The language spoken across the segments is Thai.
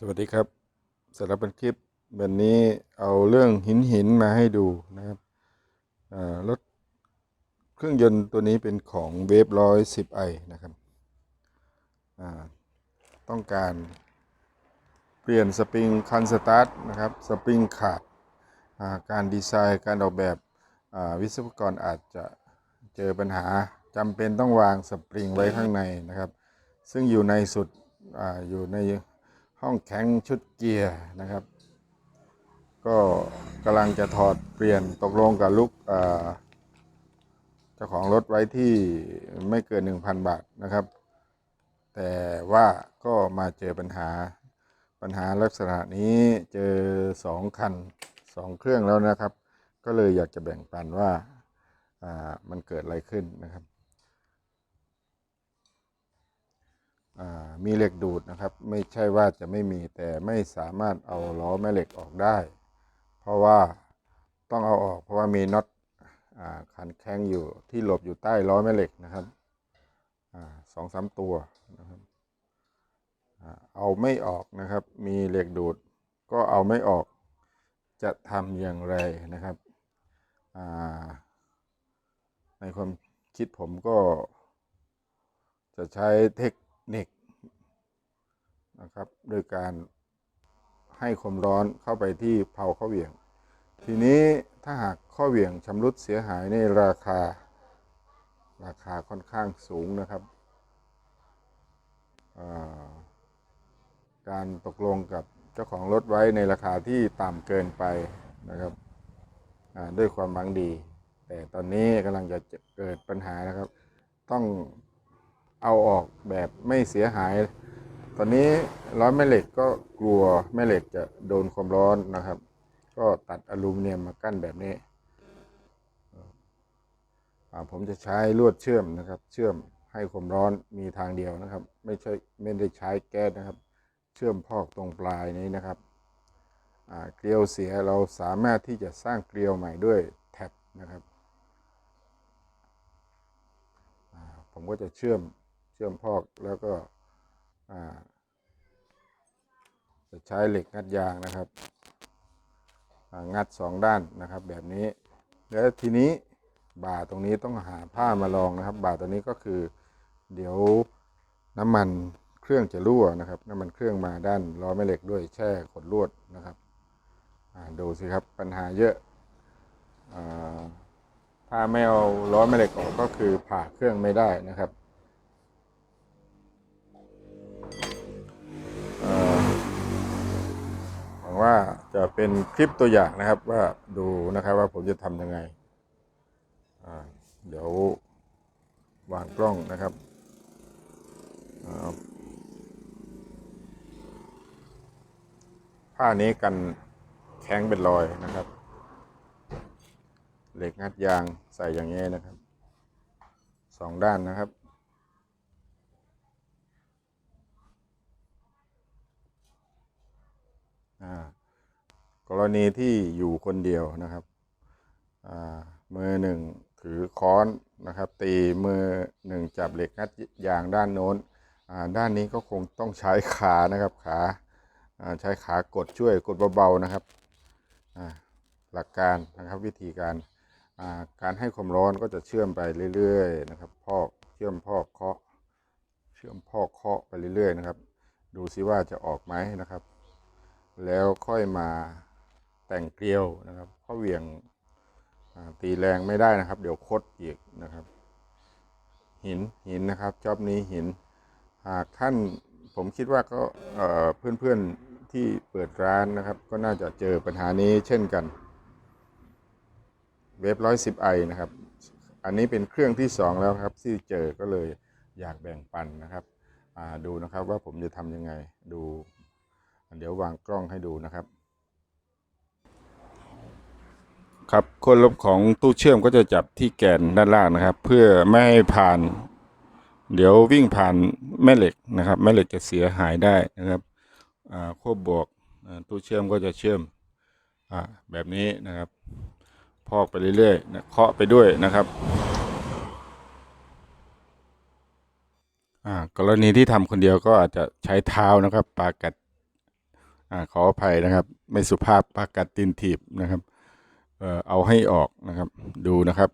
สวัสดีครับสำหรับเป็นคลิปวันนี้เอาเรื่องหินหินมาให้ดูนะครับรถเครื่องยนต์ตัวนี้เป็นของเวฟร้อยสิบไอนะครับต้องการเปลี่ยนสปริงคันสตาร์ทนะครับสปริงขาดาการดีไซน์การออกแบบวิศวกรอาจจะเจอปัญหาจำเป็นต้องวางสปริงไว้ข้างในนะครับ ซึ่งอยู่ในสุดออยู่ใน ห้องแข็งชุดเกียร์นะครับ ก็กำลังจะถอดเปลี่ยนตกลงกับลูกเจ้าของรถไว้ที่ไม่เกิน 1,000 บาทนะครับ แต่ว่าก็มาเจอปัญหาปัญหาลักษณะนี้เจอสองคันสองเครื่องแล้วนะครับ ก็เลยอยากจะแบ่งปันว่ามันเกิดอะไรขึ้นนะครับ อ่า มีเหล็กดูดนะครับ ไม่ใช่ว่าจะไม่มีแต่ไม่สามารถเอาล้อแม่เหล็กออกได้ เพราะว่าต้องเอาออก เพราะว่ามีน็อตขันแข้งอยู่ที่หลบอยู่ใต้ล้อแม่เหล็กนะครับสองสามตัวนะครับอเอาไม่ออกนะครับ มีเหล็กดูด ก็เอาไม่ออกจะทำอย่างไรนะครับ ในความคิดผมก็จะใช้เทค เนิคนะครับ โดยการให้ความร้อนเข้าไปที่เผาข้อเหวี่ยง ทีนี้ถ้าหากข้อเหวี่ยงชำรุดเสียหายในราคาราคาค่อนข้างสูงนะครับ การตกลงกับเจ้าของรถไว้ในราคาที่ต่ำเกินไปนะครับด้วยความหวังดี แต่ตอนนี้กำลังจะเกิดปัญหานะครับ ต้อง เอาออกแบบไม่เสียหาย ตอนนี้ร้อนแม่เหล็กก็กลัวแม่เหล็กจะโดนความร้อนนะครับ ก็ตัดอลูมิเนียมมากั้นแบบนี้ผมจะใช้ลวดเชื่อมนะครับ เชื่อมให้ความร้อนมีทางเดียวนะครับ ไม่ใช่ไม่ได้ใช้แก๊สนะครับ เชื่อมพอกตรงปลายนี้นะครับเกลียวเสียเราสามารถที่จะสร้างเกลียวใหม่ด้วยแท็บนะครับผมก็จะเชื่อม ชื่อมพอกแล้วก็จะใช้เหล็กงัดยางนะครับงัดสองด้านนะครับ แบบนี้ แล้วทีนี้บ่าตรงนี้ต้องหาผ้ามารองนะครับ บ่าตัวนี้ก็คือ เดี๋ยวน้ำมันเครื่องจะรั่วนะครับน้ำมันเครื่องมาด้านล้อแม่เหล็กด้วยแช่ขดลวดนะครับดูสิครับปัญหาเยอะอถ้าไม่เอาล้อแม่เหล็กออกก็คือผ่าเครื่องไม่ได้นะครับเอ่อห ว่าจะเป็นคลิปตัวอย่างนะครับว่าดูนะครับว่าผมจะทำยังไง เดี๋ยววางกล้องนะครับผ้านี้กันแข็งเป็นรอยนะครับ เหล็กงัดยางใส่อย่างนี้นะครับสองด้านนะครับ อ่า กรณีที่อยู่คนเดียวนะครับมือหนึ่งถือค้อนนะครับ ตีมือหนึ่งจับเหล็กงัดยางด้านโน้นด้านนี้ก็คงต้องใช้ขานะครับขาใช้ขากดช่วยกดเบาๆนะครับหลักการนะครับวิธีการการให้ความร้อนก็จะเชื่อมไปเรื่อยๆนะครับพอกเชื่อมพอกเคาะ เชื่อมพอกเคาะไปเรื่อยๆนะครับ ดูซิว่าจะออกไหมนะครับ แล้วค่อยมาแต่งเกลียวนะครับเพราะเหวี่ยงตีแรงไม่ได้นะครับ เดี๋ยวคดอีกนะครับ หินหินนะครับจอบนี้หิน หากท่านผมคิดว่าก็เอ่อเพื่อนๆที่เปิดร้านนะครับ ก็น่าจะเจอปัญหานี้เช่นกัน เวฟร้อยสิบไอนะครับ อันนี้เป็นเครื่องที่สองแล้วครับ ที่เจอก็เลยอยากแบ่งปันนะครับดูนะครับว่าผมจะทำยังไงดู เดี๋ยววางกล้องให้ดูนะครับ ครับคนลบของตู้เชื่อมก็จะจับที่แกนด้านล่างนะครับ เพื่อไม่ให้ผ่าน เดี๋ยววิ่งผ่านแม่เหล็กนะครับ แม่เหล็กจะเสียหายได้นะครับอ่าควบบวกตู้เชื่อมก็จะเชื่อมอ่าแบบนี้นะครับ พอกไปเรื่อยๆนะเคาะไปด้วยนะครับอ่ากรณีที่ทำคนเดียวก็อาจจะใช้เท้านะครับ ปากัด อขออภัยนะครับ ไม่สุภาพปากกัดตินถีบนะครับ เออเอาให้ออกนะครับ ดูนะครับ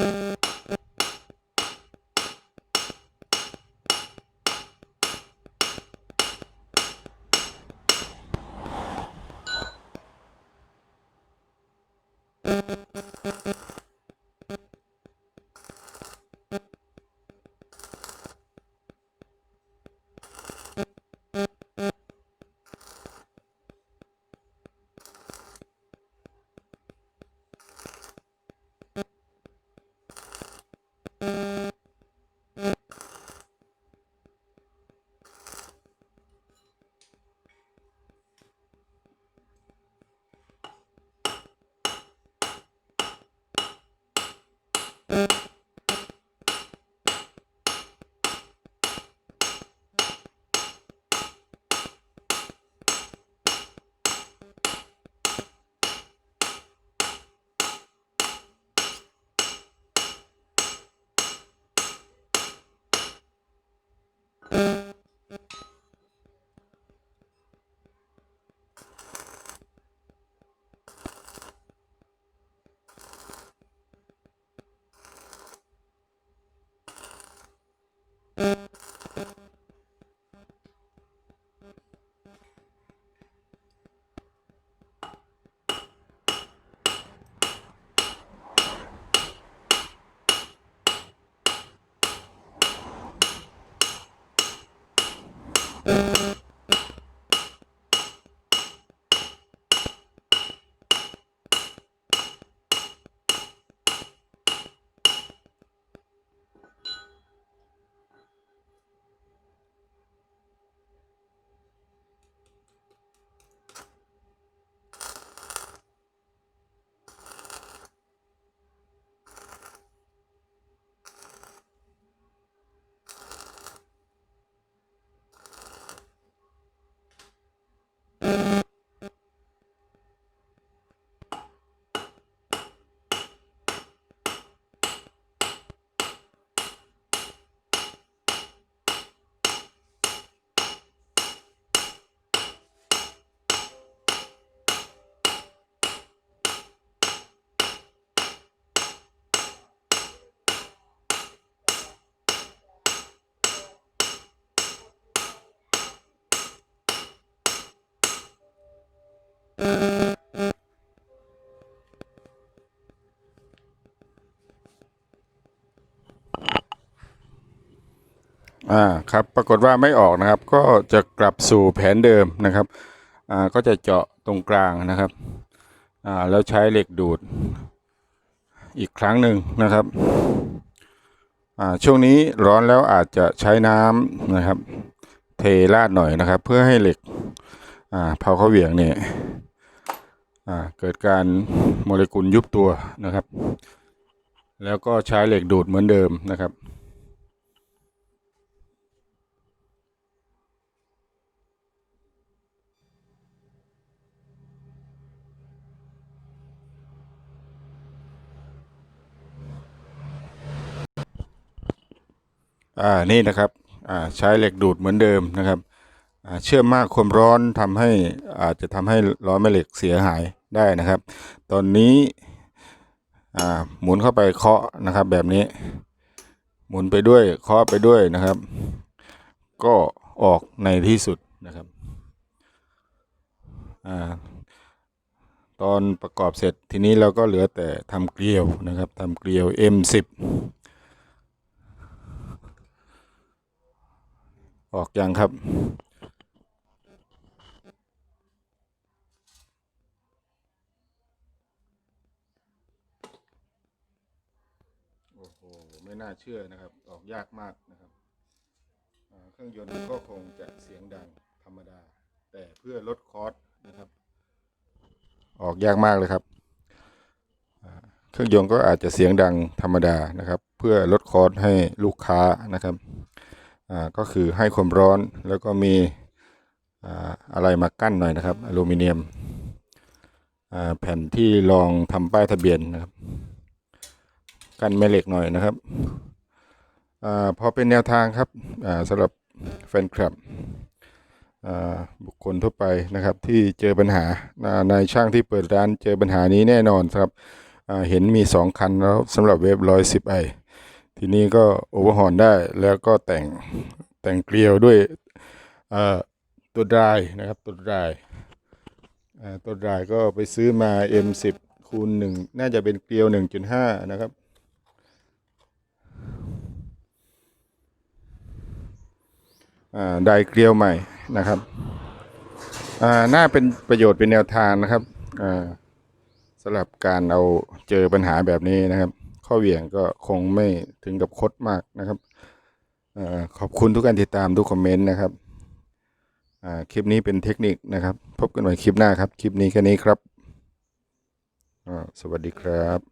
you Uh... อ่าครับปรากฏว่าไม่ออกนะครับ ก็จะกลับสู่แผนเดิมนะครับอ่าก็จะเจาะตรงกลางนะครับอ่าแล้วใช้เหล็กดูดอีกครั้งหนึ่งนะครับอ่าช่วงนี้ร้อนแล้วอาจจะใช้น้ำนะครับ เทราดหน่อยนะครับ เพื่อให้เหล็กอ่าเผาเข้าเหวี่ยงเนี่ย เกิดการโมเลกุลยุบตัวนะครับ แล้วก็ใช้เหล็กดูดเหมือนเดิมนะครับอ่านี่นะครับอ่าใช้เหล็กดูดเหมือนเดิมนะครับอ่าเชื่อมมากความร้อนทำให้อาจจะทำให้ล้อแม่เหล็กเสียหาย ได้นะครับ ตอนนี้หมุนเข้าไปเคาะนะครับ แบบนี้ หมุนไปด้วยเคาะไปด้วยนะครับ ก็ออกในที่สุดนะครับอตอนประกอบเสร็จทีนี้เราก็เหลือแต่ทำเกลียวนะครับทำเกลียว M10 ออกยังครับ โอ้ไม่น่าเชื่อนะครับ ออกยากมากนะครับเครื่องยนต์ก็คงจะเสียงดังธรรมดา แต่เพื่อลดคอสนะครับ ออกยากมากเลยครับเครื่องยนต์ก็อาจจะเสียงดังธรรมดานะครับ เพื่อลดคอสให้ลูกค้านะครับก็คือให้ความร้อนแล้วก็มีอะไรมากั้นหน่อยนะครับอลูมิเนียมแผ่นที่รองทำป้ายทะเบียนนะครับ กันแม่เหล็กหน่อยนะครับอาพอเป็นแนวทางครับอ่าสำหรับแฟนคลับอ่าบุคคลทั่วไปนะครับ ที่เจอปัญหาในช่างที่เปิดร้านเจอปัญหานี้แน่นอนครับอ่าเห็นมีสองคันแล้วสำหรับเวฟร้อยสิบไอทีนี้ก็โอเวอร์ฮอนได้แล้วก็แต่งแต่งเกลียวด้วยอ่อตัวดรายนะครับตัวดรายอ่าตัวดรายก็ไปซื้อมา M10 คูณ1น่าจะเป็นเกลียว 1.5 นะครับอ่า ได้เกลียวใหม่นะครับน่าเป็นประโยชน์เป็นแนวทางนะครับสำหรับการเอาเจอปัญหาแบบนี้นะครับ ข้อเหวี่ยงก็คงไม่ถึงกับคดมากนะครับอขอบคุณทุกการติดตามทุกคอมเมนต์นะครับคลิปนี้เป็นเทคนิคนะครับ พบกันใหม่คลิปหน้าครับ คลิปนี้แค่นี้ครับสวัสดีครับ